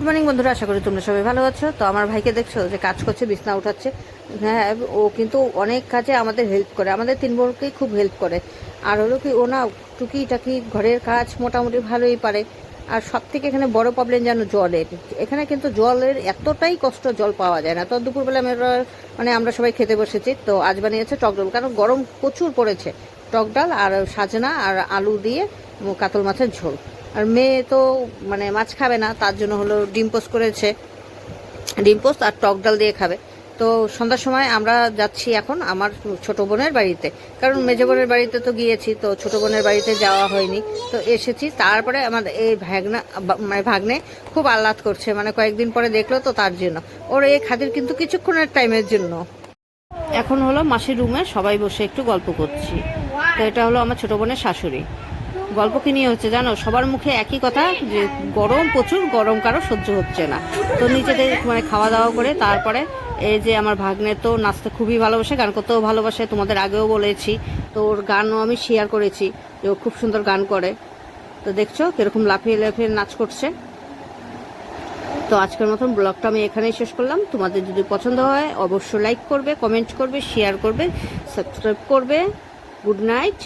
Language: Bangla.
গুড মর্নিং বন্ধুরা, আশা করি তোমরা সবাই ভালো আছো। তো আমার ভাইকে দেখছ যে কাজ করছে, বিছনা উঠাচ্ছে। হ্যাঁ ও কিন্তু অনেক কাজে আমাদের হেল্প করে। আমাদের তিন বোনকেই খুব হেল্প করে। আর হলো কি, ও না টুকিটাকি ঘরের কাজ মোটামুটি ভালোই পারে। আর সব থেকে এখানে বড় প্রবলেম যেন জলের। এখানে কিন্তু জলের এতটাই কষ্ট জল পাওয়া যায় না। তো দুপুরবেলা আমরা মানে আমরা সবাই খেতে বসেছি। তো আজ বানিয়েছে টক ডাল, কারণ গরম প্রচুর পড়েছে। টক ডাল আর সাজনা আর আলু দিয়ে কাতল মাছের ঝোল। মেয়ে তো মানে মাছ খাবে না, তার জন্য হলো ডিম পোস্ট করেছে। ডিম পোস্ট আর টক ডাল দিয়ে খাবে। তো সন্ধ্যার সময় আমরা যাচ্ছি এখন আমার ছোট বোনের বাড়িতে। কারণ মেজো বোনের বাড়িতে তো গিয়েছি, তো ছোট বোনের বাড়িতে যাওয়া হয়নি। তো এসেছি, তারপরে আমাদের এই ভাগনা মানে ভাগ্নে খুব আহ্লাদ করছে। মানে কয়েকদিন পরে দেখল তো তার জন্য। ওর এই খাদির কিন্তু কিছুক্ষণের টাইমের জন্য। এখন হলো মাসির রুমে সবাই বসে একটু গল্প করছি। তো এটা হলো আমার ছোট বোনের শাশুড়ি। গল্প কি নিয়ে হচ্ছে জানো? সবার মুখে একই কথা যে গরম, প্রচুর গরম, কারও সহ্য হচ্ছে না। তো নিজেদের মানে খাওয়া দাওয়া করে তারপরে এই যে আমার ভাগ্নে তো নাচতে খুবই ভালোবাসে, গান করতেও ভালোবাসে, তোমাদের আগেও বলেছি। তো ওর গানও আমি শেয়ার করেছি যে ও খুব সুন্দর গান করে। তো দেখছ কীরকম লাফিয়ে লাফিয়ে নাচ করছে। তো আজকের মতন ব্লগটা আমি এখানেই শেষ করলাম। তোমাদের যদি পছন্দ হয়, অবশ্যই লাইক করবে কমেন্ট করবে শেয়ার করবে সাবস্ক্রাইব করবে। Good night